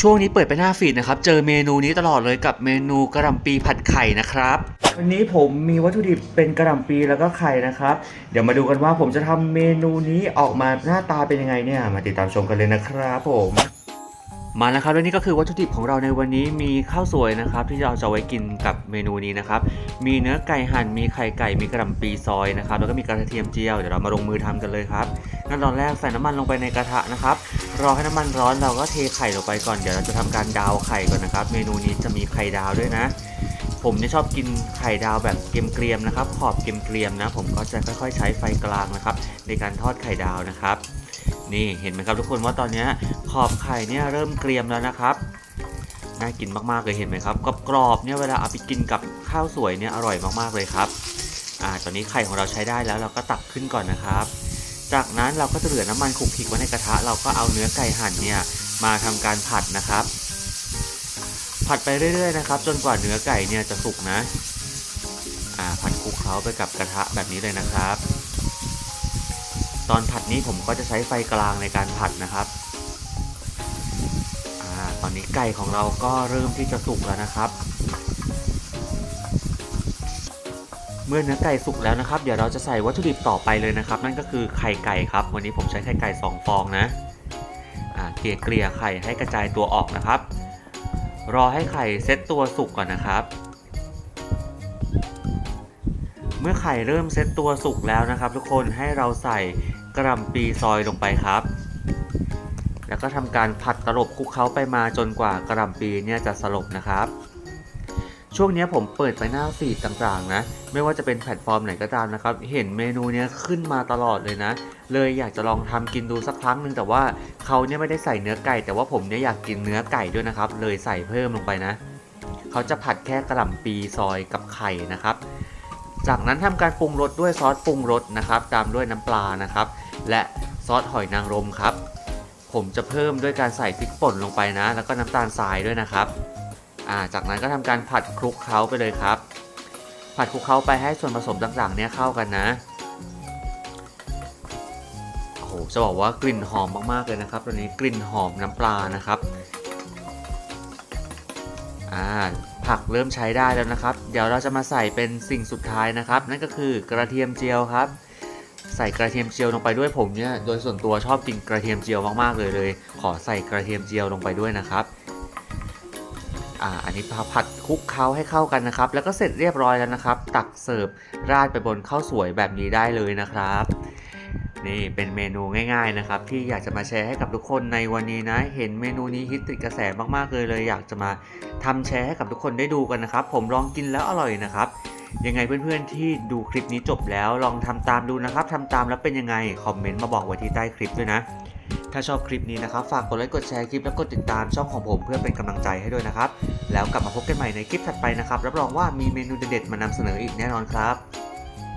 ช่วงนี้เปิดไปหน้าฟีดนะครับ เจอเมนูนี้ตลอดเลยกับเมนูกระหล่ำปีผัดไข่นะครับ วันนี้ผมมีวัตถุดิบเป็นกระหล่ำปีแล้วก็ไข่นะครับ เดี๋ยวมาดูกันว่าผมจะทำเมนูนี้ออกมาหน้าตาเป็นยังไงเนี่ย มาติดตามชมกันเลยนะครับผม มาแล้วครับและนี่ก็คือวัตถุดิบของเราในวันนี้มีข้าวสวยนะครับ ที่เราจะไว้กินกับเมนูนี้นะครับ มีเนื้อไก่หั่นมีไข่ไก่มีกระหล่ำปีซอยนะครับแล้วก็มีกระเทียมเจียวเดี๋ยวเรามาลงมือทำกันเลยครับงั้นตอนแรกใส่น้ำมันลงไปในกระทะนะครับรอให้น้ำมันร้อนเราก็เทไข่ลงไปก่อนเดี๋ยวเราจะทำการดาวไข่ก่อนนะครับ เมนูนี้จะมีไข่ดาวด้วยนะ ผมเนี่ยชอบกินไข่ดาวแบบเกรียมๆนะครับ ขอบเกรียมๆนะ ผมก็จะค่อยๆ ใช้ไฟกลางนะครับ ในการทอดไข่ดาวนะครับ นี่เห็นไหมครับทุกคนว่าตอนนี้ขอบไข่เนี่ยเริ่มเกรียมแล้วนะครับน่ากินมากๆเลยเห็นไหมครับกรอบๆเนี่ยเวลาเอาไปกินกับข้าวสวยเนี่ยอร่อยมากๆเลยครับอ่าตอนนี้ไข่ของเราใช้ได้แล้วเราก็ตักขึ้นก่อนนะครับ จากนั้นเราก็จะเหลือน้ำมันคลุกคลิกไว้ในกระทะ เราก็เอาเนื้อไก่หั่นเนี่ยมาทำการผัดนะครับ ผัดไปเรื่อยๆนะครับ จนกว่าเนื้อไก่เนี่ยจะสุกนะอ่าผัดคลุกเคล้าไปกับกระทะแบบนี้เลยนะครับ ตอนผัดนี้ผมก็จะใช้ไฟกลางในการผัดนะครับอตอนนี้ไก่ของเราก็เริ่มที่จะสุกแล้วนะครับ เมื่อเนื้อไก่สุกแล้วนะครับ เดี๋ยวเราจะใส่วัตถุดิบต่อไปเลยนะครับ นั่นก็คือไข่ไก่ครับ วันนี้ผมใช้ไข่ไก่ 2 ฟองนะเกลี่ยเกลี่ยไข่ให้กระจายตัวออกนะครับ รอให้ไข่เซตตัวสุกก่อนนะครับ เมื่อไข่เริ่มเซ็ตตัวสุกแล้วนะครับ ทุกคนให้เราใส่กระหล่ำปีซอยลงไปครับ แล้วก็ทำการผัดตลบคลุกเคล้าไปมาจนกว่ากระหล่ำปีเนี่ยจะสลบนะครับ ช่วงนี้ผมเปิดไปหน้าฟีดต่างๆ นะ ไม่ว่าจะเป็นแพลตฟอร์มไหนก็ตามนะครับ เห็นเมนูเนี้ยขึ้นมาตลอดเลยนะ เลยอยากจะลองทำกินดูสักครั้งหนึ่งแต่ว่าเขาเนี่ยไม่ได้ใส่เนื้อไก่ แต่ว่าผมเนี่ยอยากกินเนื้อไก่ด้วยนะครับ เลยใส่เพิ่มลงไปนะ เขาจะผัดแค่กระหล่ำปีซอยกับไข่นะครับ จากนั้นทำการปรุงรสด้วยซอสปรุงรสนะครับ ตามด้วยน้ำปลานะครับ และซอสหอยนางรมครับ ผมจะเพิ่มด้วยการใส่พริกป่นลงไปนะ แล้วก็น้ำตาลทรายด้วยนะครับาจากนั้นก็ทำการผัดคลุกเคล้าไปเลยครับ ผัดคลุกเคล้าไปให้ส่วนผสมต่างๆ เนี่ยเข้ากันนะโอ้โหจะบอกว่ากลิ่นหอมมากๆเลยนะครับตอนนี้กลิ่นหอมน้ำปลานะครับ อ่าผักเริ่มใช้ได้แล้วนะครับ เดี๋ยวเราจะมาใส่เป็นสิ่งสุดท้ายนะครับ นั่นก็คือกระเทียมเจียวครับ ใส่กระเทียมเจียวลงไปด้วยผมเนี่ยโดยส่วนตัวชอบกินกระเทียมเจียวมากๆเลยเลย ขอใส่กระเทียมเจียวลงไปด้วยนะครับอ่าอันนี้พาผัดคลุกเคล้าให้เข้ากันนะครับ แล้วก็เสร็จเรียบร้อยแล้วนะครับ ตักเสิร์ฟราดไปบนข้าวสวยแบบนี้ได้เลยนะครับ นี่เป็นเมนูง่ายๆนะครับ ที่อยากจะมาแชร์ให้กับทุกคนในวันนี้นะ เห็นเมนูนี้ฮิตติดกระแสมากๆเลยเลยอยากจะมาทำแชร์ให้กับทุกคนได้ดูกันนะครับ ผมลองกินแล้วอร่อยนะครับยังไงเพื่อนๆที่ดูคลิปนี้จบแล้วลองทำตามดูนะครับทำตามแล้วเป็นยังไงคอมเมนต์มาบอกไว้ที่ใต้คลิปด้วยนะ ถ้าชอบคลิปนี้นะครับฝากกดไลค์กดแชร์คลิปแล้วกดติดตามช่องของผมเพื่อเป็นกำลังใจให้ด้วยนะครับ แล้วกลับมาพบกันใหม่ในคลิปถัดไปนะครับรับรองว่ามีเมนูเด็ดๆมานำเสนออีกแน่นอนครับ